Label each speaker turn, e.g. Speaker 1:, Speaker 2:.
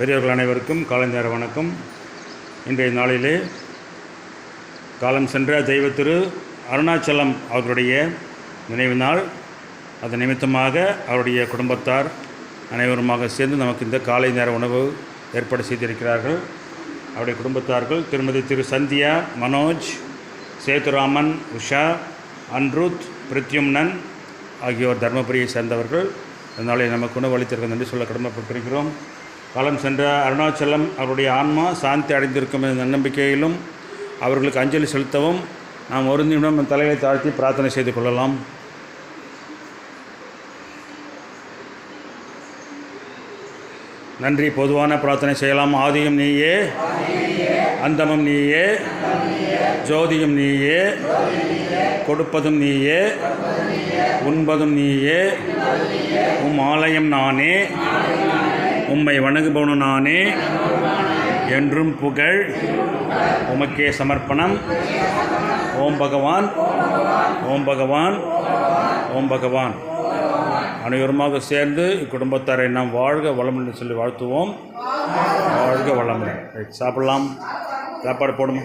Speaker 1: பெரியவர்கள் அனைவருக்கும் காலை நேர வணக்கம். இன்றைய நாளிலே காலம் சென்ற தெய்வ திரு அருணாச்சலம் அவர்களுடைய நினைவு நாள். அது நிமித்தமாக அவருடைய குடும்பத்தார் அனைவருமாக சேர்ந்து நமக்கு இந்த காலை நேர உணவு ஏற்பாடு செய்திருக்கிறார்கள். அவருடைய குடும்பத்தார்கள் திருமதி திரு சந்தியா மனோஜ் சேதுராமன் உஷா அன்ருத் பிரித்யும்னன் ஆகியோர் தர்மபுரியை சேர்ந்தவர்கள். அதனாலே நமக்கு உணவு அளித்திருக்க நன்றி சொல்ல கடமைப்பட்டிருக்கிறோம். காலம் சென்ற அருணாச்சலம் அவருடைய ஆன்மா சாந்தி அடைந்திருக்கும் என்ற நம்பிக்கையிலும் அவர்களுக்கு அஞ்சலி செலுத்தவும் நாம் ஒரு நிமிடம் நம் தலையை தாழ்த்தி பிரார்த்தனை செய்து கொள்ளலாம். நன்றி. பொதுவான பிரார்த்தனை செய்யலாம். ஆதியும் நீயே. அந்தமும் நீயே. ஜோதியும் நீயே. கொடுப்பதும் நீயே. உண்பதும் நீயே. உம் ஆலயம் நானே. உம்மை வணங்குபவனு நானே. என்றும் புகழ். உமக்கே சமர்ப்பணம். ஓம் பகவான். ஓம் பகவான். ஓம் பகவான். அனைவருமாக சேர்ந்து இக்குடும்பத்தாரை நாம் வாழ்க வளமுடன் சொல்லி வாழ்த்துவோம். வாழ்க வளமுடன். ரைட் சாப்பிடலாம். சாப்பாடு போடுமா?